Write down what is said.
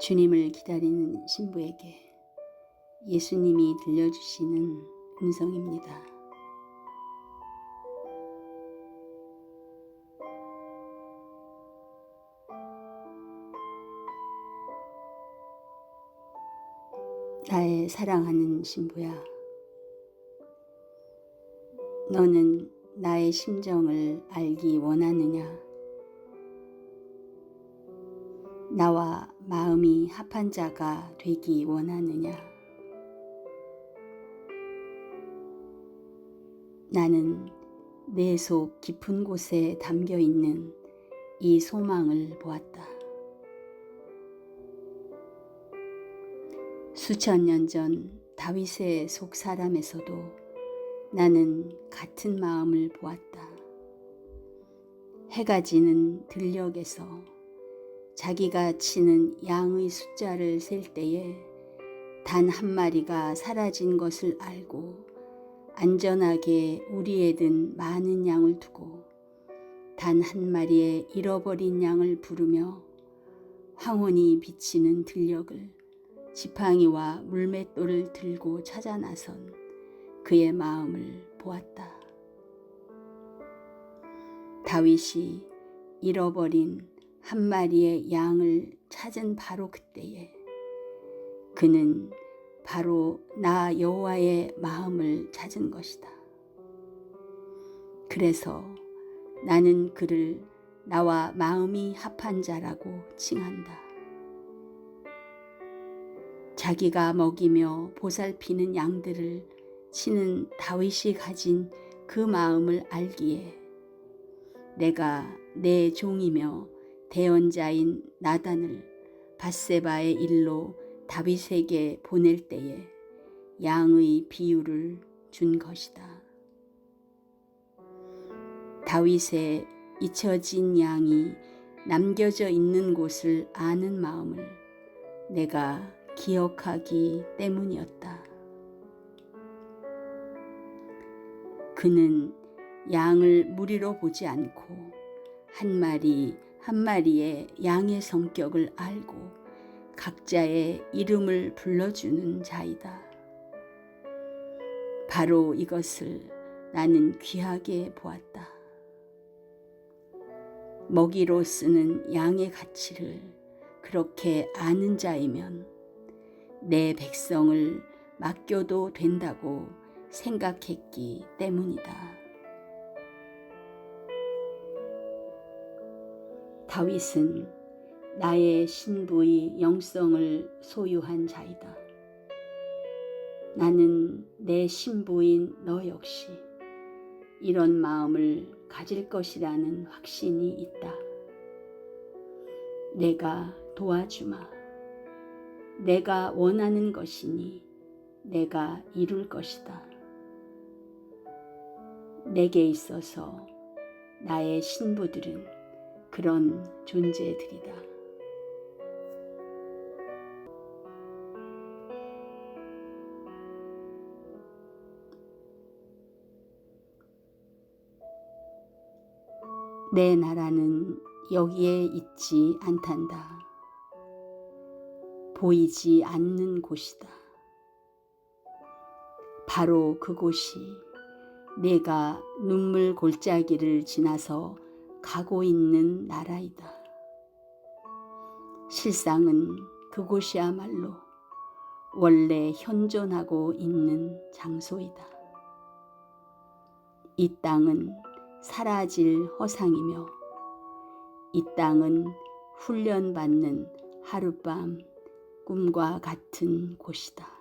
주님을 기다리는 신부에게 예수님이 들려주시는 음성입니다. 나의 사랑하는 신부야. 너는 나의 심정을 알기 원하느냐? 나와 마음이 합한 자가 되기 원하느냐? 나는 내 속 깊은 곳에 담겨 있는 이 소망을 보았다. 수천 년 전 다윗의 속 사람에서도 나는 같은 마음을 보았다. 해가 지는 들녘에서 자기가 치는 양의 숫자를 셀 때에 단 한 마리가 사라진 것을 알고 안전하게 우리에 든 많은 양을 두고 단 한 마리의 잃어버린 양을 부르며 황혼이 비치는 들녘을 지팡이와 물맷돌을 들고 찾아 나선 그의 마음을 보았다. 다윗이 잃어버린 한 마리의 양을 찾은 바로 그때에 그는 바로 나 여호와의 마음을 찾은 것이다. 그래서 나는 그를 나와 마음이 합한 자라고 칭한다. 자기가 먹이며 보살피는 양들을 치는 다윗이 가진 그 마음을 알기에 내가 내 종이며 대언자인 나단을 바세바의 일로 다윗에게 보낼 때에 양의 비유를 준 것이다. 다윗의 잊혀진 양이 남겨져 있는 곳을 아는 마음을 내가 기억하기 때문이었다. 그는 양을 무리로 보지 않고 한 마리 한 마리의 양의 성격을 알고 각자의 이름을 불러주는 자이다. 바로 이것을 나는 귀하게 보았다. 먹이로 쓰는 양의 가치를 그렇게 아는 자이면 내 백성을 맡겨도 된다고 생각했기 때문이다. 다윗은 나의 신부의 영성을 소유한 자이다. 나는 내 신부인 너 역시 이런 마음을 가질 것이라는 확신이 있다. 내가 도와주마. 내가 원하는 것이니 내가 이룰 것이다. 내게 있어서 나의 신부들은 그런 존재들이다. 내 나라는 여기에 있지 않단다. 보이지 않는 곳이다. 바로 그곳이 내가 눈물 골짜기를 지나서 가고 있는 나라이다. 실상은 그곳이야말로 원래 현존하고 있는 장소이다. 이 땅은 사라질 허상이며 이 땅은 훈련받는 하룻밤 꿈과 같은 곳이다.